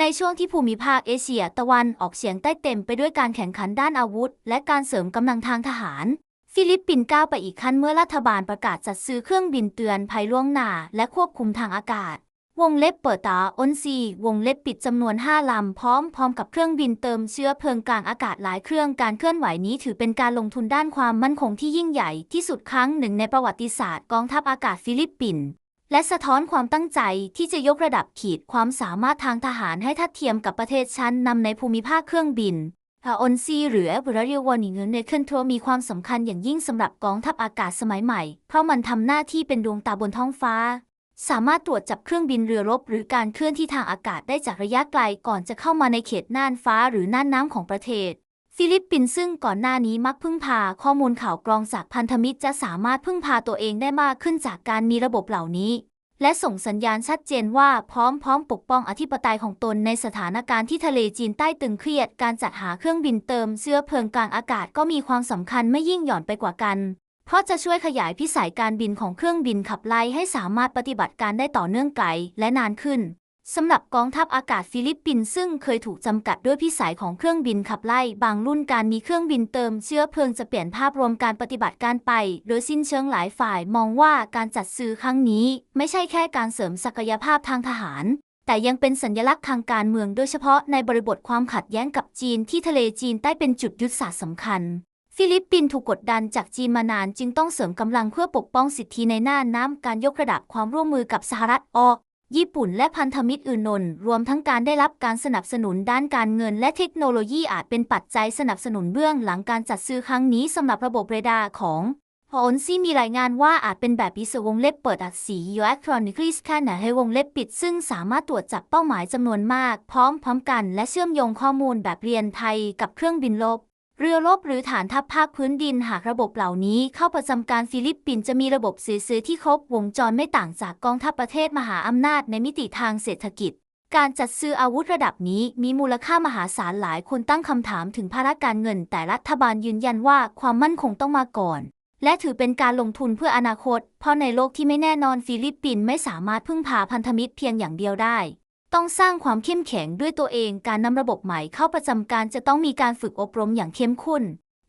ในช่วงที่ภูมิภาคเอเชียตะวันออกเฉียงใต้เต็มไปด้วยการแข่งขันด้านอาวุธ และการเสริมกำลังทางทหาร ฟิลิปปินส์ก้าวไปอีกขั้นเมื่อรัฐบาลประกาศจัดซื้อเครื่องบินเตือนภัยล่วงหน้า และควบคุมทางอากาศ วงเล็บเปิดตาอ้นซีวงเล็บปิดจำนวน 5 ลำพร้อมพร้อมกับเครื่องบินเติมเชื้อเพลิงกลางอากาศหลายเครื่องการเคลื่อนไหวนี้ถือเป็นการลงทุนด้านความมั่นคงที่ยิ่งใหญ่ที่สุดครั้งหนึ่งในประวัติศาสตร์กองทัพอากาศฟิลิปปินส์ และสะท้อนความตั้งใจที่จะยกระดับขีดความสามารถทางทหารให้ทัดเทียมกับประเทศชั้นนำในภูมิภาคเครื่องบินพาออนซีหรือเอเวอร์เรียววอนิเงินในเคลื่อนทัวมีความสำคัญอย่างยิ่งสำหรับกองทัพอากาศสมัยใหม่ เพราะมันทำหน้าที่เป็นดวงตาบนท้องฟ้า สามารถตรวจจับเครื่องบินเรือรบ หรือการเคลื่อนที่ทางอากาศได้จากระยะไกลก่อนจะเข้ามาในเขตน่านฟ้าหรือน่านน้ำของประเทศ ฟิลิปปินส์ซึ่งก่อนหน้านี้มักพึ่งพาข้อมูลข่าวกรองจากพันธมิตรจะสามารถพึ่งพาตัวเองได้มากขึ้นจากการมีระบบเหล่านี้ และส่งสัญญาณชัดเจนว่าพร้อมพร้อมปกป้องอธิปไตยของตนในสถานการณ์ที่ทะเลจีนใต้ตึงเครียด การจัดหาเครื่องบินเติมเชื้อเพลิงกลางอากาศก็มีความสำคัญไม่ยิ่งหย่อนไปกว่ากัน เพราะจะช่วยขยายพิสัยการบินของเครื่องบินขับไล่ให้สามารถปฏิบัติการได้ต่อเนื่องไกลและนานขึ้น สำหรับกองทัพอากาศฟิลิปปินส์ซึ่งเคยถูกจำกัดด้วยพิสัยของเครื่องบินขับไล่ บางรุ่นการมีเครื่องบินเติมเชื้อเพลิงจะเปลี่ยนภาพรวมการปฏิบัติการไป โดยสิ้นเชิงหลายฝ่ายมองว่าการจัดซื้อครั้งนี้ ไม่ใช่แค่การเสริมศักยภาพทางทหาร แต่ยังเป็นสัญลักษณ์ทางการเมืองโดยเฉพาะในบริบทความขัดแย้งกับจีนที่ทะเลจีนใต้เป็นจุดยุทธศาสตร์สำคัญฟิลิปปินส์ถูกกดดันจากจีนมานานจึงต้องเสริมกำลังเพื่อปกป้องสิทธิในน่านน้ำการยกระดับความร่วมมือกับสหรัฐออก ญี่ปุ่นและพันธมิตรอื่นนนรวมทั้งการได้รับการสนับสนุนด้านการเงินและเทคโนโลยีอาจเป็นปัจจัยสนับสนุนเบื้องหลังการจัดซื้อครั้งนี้สำหรับระบบเรดาร์ของฮอนซี่มีรายงานว่าอาจเป็นแบบอิสวงเล็บเปิดอัดสี u e l e c t r o n i c a l s c a n ให้วงเล็บปิด ซึ่งสามารถตรวจจับเป้าหมายจำนวนมาก พร้อมพร้อมกัน และเชื่อมโยงข้อมูลแบบเรียนไทยกับเครื่องบินลบ เรือรบหรือฐานทัพภาคพื้นดินหากระบบเหล่านี้เข้าประจำการฟิลิปปินส์จะมีระบบสื่อซื้อที่ครบวงจรไม่ต่างจากกองทัพประเทศมหาอำนาจในมิติทางเศรษฐกิจ การจัดซื้ออาวุธระดับนี้มีมูลค่ามหาศาลหลายคนตั้งคำถามถึงภาระการเงิน แต่รัฐบาลยืนยันว่าความมั่นคงต้องมาก่อน และถือเป็นการลงทุนเพื่ออนาคต เพราะในโลกที่ไม่แน่นอนฟิลิปปินส์ไม่สามารถพึ่งพาพันธมิตรเพียงอย่างเดียวได้ ต้องสร้างความเข้มแข็งด้วยตัวเองการนำระบบใหม่เข้าประจำการจะต้องมีการฝึกอบรมอย่างเข้มข้น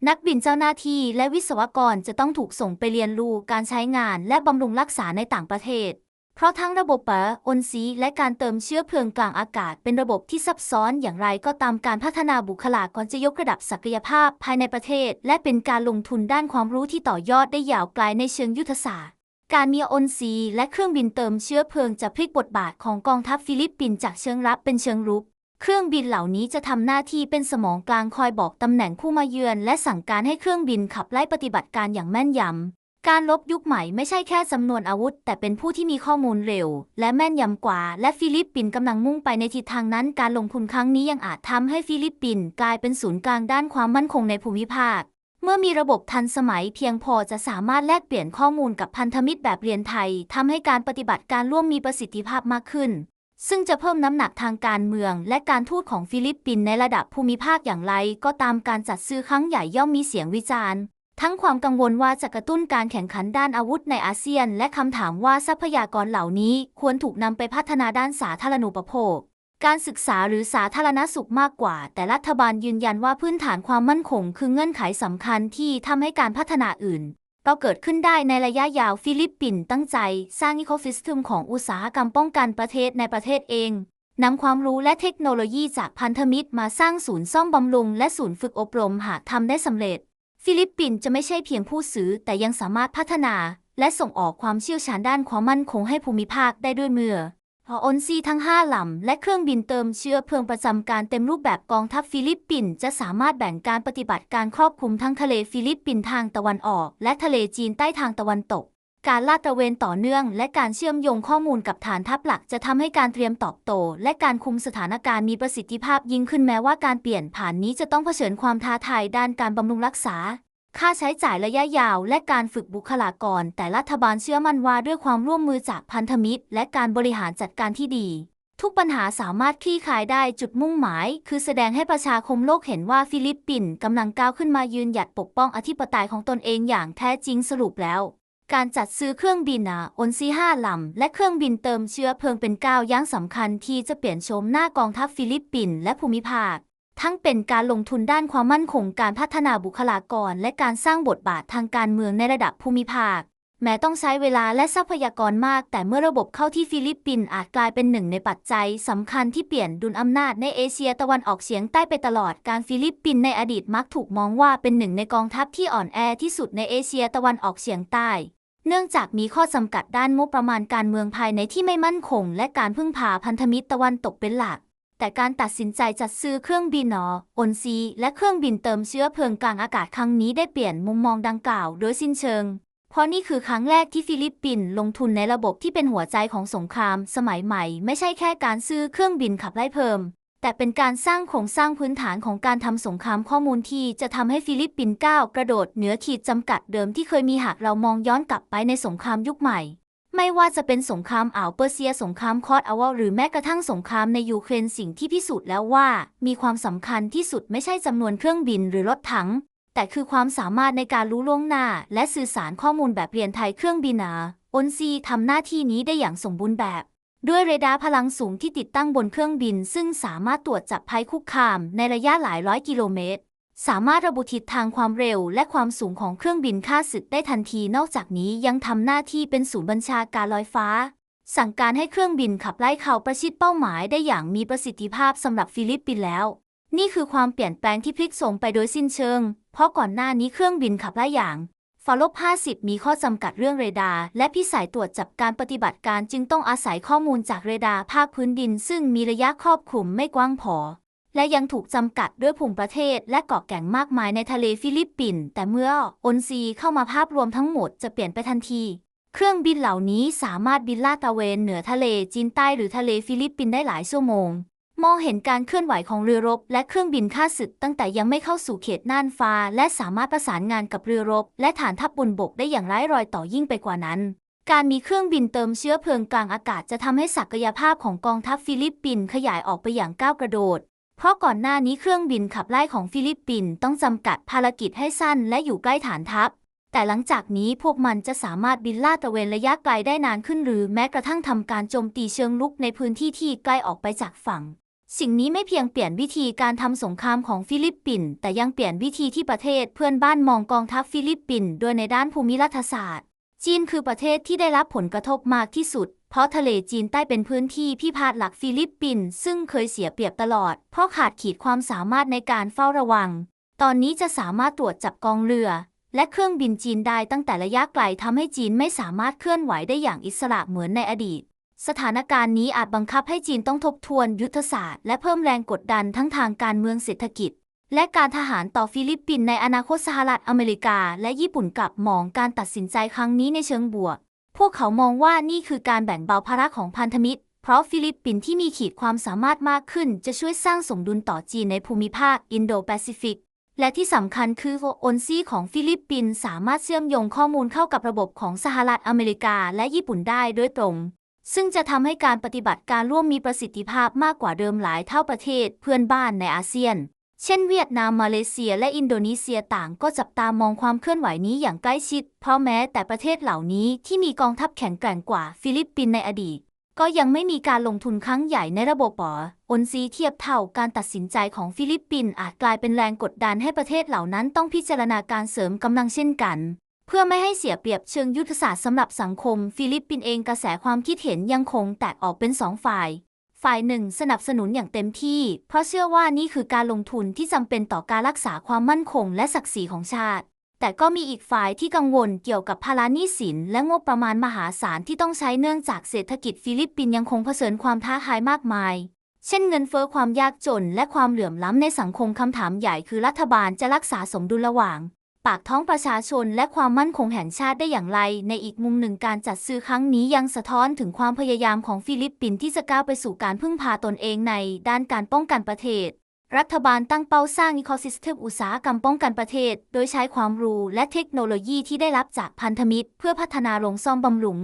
นักบินเจ้าหน้าที่และวิศวกรจะต้องถูกส่งไปเรียนรู้การใช้งานและบำรุงรักษาในต่างประเทศ เพราะทั้งระบบปะอนซีและการเติมเชื้อเพลิงกลางอากาศเป็นระบบที่ซับซ้อนอย่างไรก็ตามการพัฒนาบุคลากรจะยกระดับศักยภาพภายในประเทศ และเป็นการลงทุนด้านความรู้ที่ต่อยอดได้ยาวไกลในเชิงยุทธศาสตร์ การมีอนซีและเครื่องบินเติมเชื้อเพลิงจะพลิกบทบาทของกองทัพฟิลิปปินส์จากเชิงรับเป็นเชิงรุก เครื่องบินเหล่านี้จะทำหน้าที่เป็นสมองกลางคอยบอกตำแหน่งผู้มาเยือน และสั่งการให้เครื่องบินขับไล่ปฏิบัติการอย่างแม่นยำ การลบยุคใหม่ไม่ใช่แค่จำนวนอาวุธ แต่เป็นผู้ที่มีข้อมูลเร็ว และแม่นยำกว่า และฟิลิปปินส์กำลังมุ่งไปในทิศทางนั้น การลงทุนครั้งนี้ยังอาจทำให้ฟิลิปปินส์กลายเป็นศูนย์กลางด้านความมั่นคงในภูมิภาค เมื่อมีระบบทันสมัยเพียงพอจะสามารถแลกเปลี่ยนข้อมูลกับพันธมิตรแบบเรียนไทยทำให้การปฏิบัติการร่วมมีประสิทธิภาพมากขึ้น ซึ่งจะเพิ่มน้ำหนักทางการเมือง และการทูตของฟิลิปปินส์ในระดับภูมิภาคอย่างไร ก็ตามการจัดซื้อครั้งใหญ่ย่อมมีเสียงวิจารณ์ ทั้งความกังวลว่าจะกระตุ้นการแข่งขันด้านอาวุธในอาเซียน และคำถามว่าทรัพยากรเหล่านี้ควรถูกนำไปพัฒนาด้านสาธารณูปโภค การศึกษาหรือสาธารณสุขมากกว่า แต่รัฐบาลยืนยันว่าพื้นฐานความมั่นคง คือเงื่อนไขสำคัญที่ทำให้การพัฒนาอื่นก็เกิดขึ้นได้ในระยะยาวฟิลิปปินส์ตั้งใจ สร้างอีโคฟิสเต็มของอุตสาหกรรมป้องกันประเทศในประเทศเองนำความรู้และเทคโนโลยีจากพันธมิตรมาสร้างศูนย์ซ่อมบำรุง และศูนย์ฝึกอบรมหากทำได้สำเร็จ ฟิลิปปินส์จะไม่ใช่เพียงผู้ซื้อ แต่ยังสามารถพัฒนา และส่งออกความเชี่ยวชาญด้านความมั่นคงให้ภูมิภาคได้ด้วยมือ พออนซีทั้ง 5 ลำ และเครื่องบินเติมเชื้อเพลิงประจำการเต็มรูปแบบกองทัพฟิลิปปินส์จะสามารถแบ่งการปฏิบัติการครอบคลุมทั้งทะเลฟิลิปปินส์ทางตะวันออก และทะเลจีนใต้ทางตะวันตก การลาดตระเวนต่อเนื่อง และการเชื่อมโยงข้อมูลกับฐานทัพหลัก จะทำให้การเตรียมตอบโต้และการคุมสถานการณ์มีประสิทธิภาพยิ่งขึ้นแม้ว่าการเปลี่ยนผ่านนี้จะต้องเผชิญความท้าทายด้านการบำรุงรักษา ค่าใช้จ่ายระยะยาวและการฝึกบุคลากร แต่รัฐบาลเชื่อมั่นว่าด้วยความร่วมมือจากพันธมิตร และการบริหารจัดการที่ดี ทุกปัญหาสามารถคลี่คลายได้จุดมุ่งหมาย คือแสดงให้ประชาคมโลกเห็นว่าฟิลิปปินส์กำลังก้าวขึ้นมายืนหยัดปกป้องอธิปไตยของตนเองอย่างแท้จริงสรุปแล้ว การจัดซื้อเครื่องบินอาอนซีห้าลำและเครื่องบินเติมเชื้อเพลิงเป็นก้าวย่างสำคัญที่จะเปลี่ยนโฉมหน้ากองทัพฟิลิปปินส์และภูมิภาค ทั้งเป็นการลงทุนด้านความมั่นคงการพัฒนาบุคลากร และการสร้างบทบาททางการเมืองในระดับภูมิภาค แม้ต้องใช้เวลาและทรัพยากรมาก แต่เมื่อระบบเข้าที่ฟิลิปปินส์อาจกลายเป็นหนึ่งในปัจจัยสำคัญที่เปลี่ยนดุลอำนาจในเอเชียตะวันออกเฉียงใต้ไปตลอดการฟิลิปปินส์ในอดีตมักถูกมองว่าเป็นหนึ่งในกองทัพที่อ่อนแอที่สุดในเอเชียตะวันออกเฉียงใต้ เนื่องจากมีข้อจำกัดด้านงบประมาณการเมืองภายในที่ไม่มั่นคง และการพึ่งพาพันธมิตรตะวันตกเป็นหลัก แต่การตัดสินใจจัดซื้อเครื่องบินนออนซีและเครื่องบินเติมเชื้อเพลิงกลางอากาศครั้งนี้ได้เปลี่ยนมุมมองดังกล่าวโดยสิ้นเชิง เพราะนี่คือครั้งแรกที่ฟิลิปปินส์ลงทุนในระบบที่เป็นหัวใจของสงคราม สมัยใหม่ ไม่ใช่แค่การซื้อเครื่องบินขับไล่เพิ่ม แต่เป็นการสร้างโครงสร้างพื้นฐานของการทำสงครามข้อมูลที่จะทำให้ฟิลิปปินส์ก้าวกระโดดเหนือขีดจำกัดเดิมที่เคยมีหากเรามองย้อนกลับไปในสงครามยุคใหม่ ไม่ว่าจะเป็นสงครามอ่าวเปอร์เซียสงครามคอร์ดอวหรือแม้กระทั่งสงครามในยูเครนสิ่งที่พิสูจน์แล้วว่า มีความสำคัญที่สุดไม่ใช่จำนวนเครื่องบินหรือรถถัง แต่คือความสามารถในการรู้ล่วงหน้า และสื่อสารข้อมูลแบบเรียนไทยเครื่องบินอาอนซีทำหน้าที่นี้ได้อย่างสมบูรณ์แบบ ด้วยเรดาร์พลังสูงที่ติดตั้งบนเครื่องบิน ซึ่งสามารถตรวจจับภัยคุกคามในระยะหลายร้อยกิโลเมตร สามารถระบุทิศทางความเร็วและความสูงของเครื่องบินฆ่าศึกได้ทันที นอกจากนี้ยังทำหน้าที่เป็นศูนย์บัญชาการลอยฟ้า สั่งการให้เครื่องบินขับไล่เขาประชิดเป้าหมายได้อย่างมีประสิทธิภาพสำหรับฟิลิปปินส์แล้ว นี่คือความเปลี่ยนแปลงที่พลิกโฉมไปโดยสิ้นเชิง เพราะก่อนหน้านี้เครื่องบินขับไล่อย่างฟาลบ50 มีข้อจำกัดเรื่องเรดาร์และพิสัยตรวจจับการปฏิบัติการจึงต้องอาศัยข้อมูลจากเรดาร์ภาคพื้นดิน ซึ่งมีระยะครอบคลุมไม่กว้างพอ และยังถูกจำกัดด้วยภูมิประเทศและเกาะแก่งมากมายในทะเลฟิลิปปินส์แต่เมื่ออนซีเข้ามาภาพรวมทั้งหมดจะเปลี่ยนไปทันที เครื่องบินเหล่านี้สามารถบินลาดตระเวนเหนือทะเลจีนใต้หรือทะเลฟิลิปปินส์ได้หลายชั่วโมง มองเห็นการเคลื่อนไหวของเรือรบ และเครื่องบินฆ่าศึกตั้งแต่ยังไม่เข้าสู่เขตน่านฟ้า และสามารถประสานงานกับเรือรบ และฐานทัพบนบกได้อย่างไร้รอยต่อยิ่งไปกว่านั้นการมีเครื่องบินเติมเชื้อเพลิงกลางอากาศจะทำให้ศักยภาพของกองทัพฟิลิปปินส์ขยายออกไปอย่างก้าวกระโดด เพราะก่อนหน้านี้เครื่องบินขับไล่ของฟิลิปปินส์ต้องจำกัดภารกิจให้สั้นและอยู่ใกล้ฐานทัพ แต่หลังจากนี้พวกมันจะสามารถบินลาดตระเวนระยะไกลได้นานขึ้น หรือแม้กระทั่งทำการโจมตีเชิงลุกในพื้นที่ที่ใกล้ออกไปจากฝั่ง สิ่งนี้ไม่เพียงเปลี่ยนวิธีการทำสงครามของฟิลิปปินส์แต่ยังเปลี่ยนวิธีที่ประเทศเพื่อนบ้านมองกองทัพฟิลิปปินส์โดยในด้านภูมิรัฐศาสตร์ จีนคือประเทศที่ได้รับผลกระทบมากที่สุด เพราะทะเลจีนใต้เป็นพื้นที่พิพาทหลักฟิลิปปินส์ซึ่งเคยเสียเปรียบตลอด เพราะขาดขีดความสามารถในการเฝ้าระวัง ตอนนี้จะสามารถตรวจจับกองเรือ และเครื่องบินจีนได้ตั้งแต่ระยะไกลทำให้จีนไม่สามารถเคลื่อนไหวได้อย่างอิสระเหมือนในอดีต สถานการณ์นี้อาจบังคับให้จีนต้องทบทวนยุทธศาสตร์และเพิ่มแรงกดดันทั้งทางการเมืองเศรษฐกิจ และการทหารต่อฟิลิปปินส์ในอนาคตสหรัฐอเมริกา และญี่ปุ่นกลับมองการตัดสินใจครั้งนี้ในเชิงบวก พวกเขามองว่านี่คือการแบ่งเบาภาระของพันธมิตร เพราะฟิลิปปินส์ที่มีขีดความสามารถมากขึ้น จะช่วยสร้างสมดุลต่อจีนในภูมิภาคอินโดแปซิฟิก และที่สำคัญคือโอนซีของฟิลิปปินส์สามารถเชื่อมโยงข้อมูลเข้ากับระบบของสหรัฐอเมริกาและญี่ปุ่นได้โดยตรงซึ่งจะทำให้การปฏิบัติการร่วมมีประสิทธิภาพมากกว่าเดิมหลายเท่าประเทศเพื่อนบ้านในอาเซียน เช่นเวียดนามมาเลเซียและอินโดนีเซียต่างก็จับตามองความเคลื่อนไหวนี้อย่างใกล้ชิด เพราะแม้แต่ประเทศเหล่านี้ที่มีกองทัพแข็งแกร่งกว่าฟิลิปปินส์ในอดีต ก็ยังไม่มีการลงทุนครั้งใหญ่ในระบบปออนซีเทียบเท่าการตัดสินใจของฟิลิปปินส์อาจกลายเป็นแรงกดดันให้ประเทศเหล่านั้นต้องพิจารณาการเสริมกำลังเช่นกันเพื่อไม่ให้เสียเปรียบเชิงยุทธศาสตร์สำหรับสังคม ฟิลิปปินส์เองกระแสความคิดเห็นยังคงแตกออกเป็นสองฝ่าย ฝ่ายหนึ่งสนับสนุนอย่างเต็มที่ เพราะเชื่อว่านี่คือการลงทุนที่จำเป็นต่อการรักษาความมั่นคงและศักดิ์ศรีของชาติ แต่ก็มีอีกฝ่ายที่กังวลเกี่ยวกับภาระหนี้สิน และงบประมาณมหาศาลที่ต้องใช้เนื่องจากเศรษฐกิจฟิลิปปินส์ยังคงเผชิญความท้าทายมากมาย เช่นเงินเฟ้อความยากจน และความเหลื่อมล้ำในสังคมคำถามใหญ่คือรัฐบาลจะรักษาสมดุลระหว่าง ปากท้องประชาชนและความมั่นคงแห่งชาติได้อย่างไร ในอีกมุมหนึ่งการจัดซื้อครั้งนี้ยังสะท้อนถึงความพยายามของฟิลิปปินส์ที่จะก้าวไปสู่การพึ่งพาตนเองในด้านการป้องกันประเทศ รัฐบาลตั้งเป้าสร้างอีโคซิสเต็มอุตสาหกรรมป้องกันประเทศ โดยใช้ความรู้และเทคโนโลยีที่ได้รับจากพันธมิตร เพื่อพัฒนาโรงซ่อมบำรุง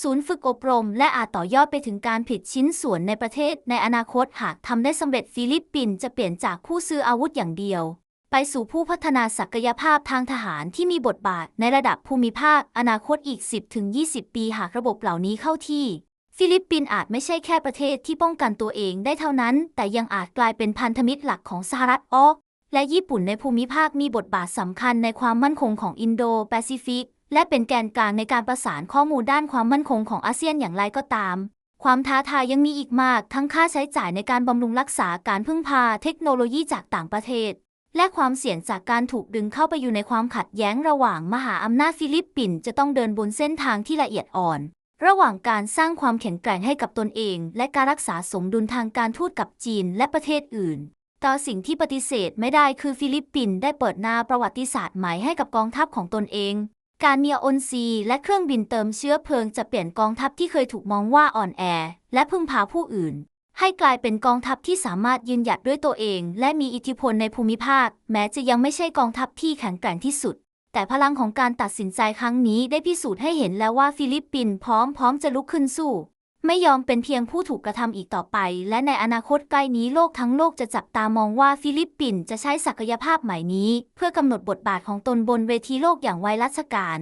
ศูนย์ฝึกอบรม และอาจต่อยอดไปถึงการผลิตชิ้นส่วนในประเทศ ในอนาคตหากทำได้สำเร็จฟิลิปปินส์จะเปลี่ยนจากผู้ซื้ออาวุธอย่างเดียว ไปสู่ผู้พัฒนาศักยภาพทางทหารที่มีบทบาทในระดับภูมิภาคอนาคตอีก 10-20 ปีหากระบบเหล่านี้เข้าที่ ฟิลิปปินส์อาจไม่ใช่แค่ประเทศที่ป้องกันตัวเองได้เท่านั้น แต่ยังอาจกลายเป็นพันธมิตรหลักของสหรัฐออก และญี่ปุ่นในภูมิภาคมีบทบาทสำคัญในความมั่นคงของอินโดแปซิฟิกและเป็นแกนกลางในการประสานข้อมูลด้านความมั่นคงของอาเซียนอย่างไรก็ตาม ความท้าทายยังมีอีกมากทั้งค่าใช้จ่ายในการบำรุงรักษาการพึ่งพาเทคโนโลยีจากต่างประเทศ และความเสี่ยงจากการถูกดึงเข้าไปอยู่ในความขัดแย้งระหว่างมหาอำนาจฟิลิปปินส์จะต้องเดินบนเส้นทางที่ละเอียดอ่อน ระหว่างการสร้างความแข็งแกร่งให้กับตนเอง และการรักษาสมดุลทางการทูตกับจีนและประเทศอื่น ต่อสิ่งที่ปฏิเสธไม่ได้คือฟิลิปปินส์ได้เปิดหน้าประวัติศาสตร์ใหม่ให้กับกองทัพของตนเอง การมีอนซีและเครื่องบินเติมเชื้อเพลิงจะเปลี่ยนกองทัพที่เคยถูกมองว่าอ่อนแอ และพึ่งพาผู้อื่น ให้กลายเป็นกองทัพที่สามารถยืนหยัดด้วยตัวเอง และมีอิทธิพลในภูมิภาค แม้จะยังไม่ใช่กองทัพที่แข็งแกร่งที่สุด แต่พลังของการตัดสินใจครั้งนี้ได้พิสูจน์ให้เห็นแล้วว่าฟิลิปปินส์พร้อมพร้อมจะลุกขึ้นสู้ ไม่ยอมเป็นเพียงผู้ถูกกระทำอีกต่อไป และในอนาคตใกล้นี้โลกทั้งโลกจะจับตามองว่าฟิลิปปินส์จะใช้ศักยภาพใหม่นี้ เพื่อกำหนดบทบาทของตนบนเวทีโลกอย่างไวรัชการ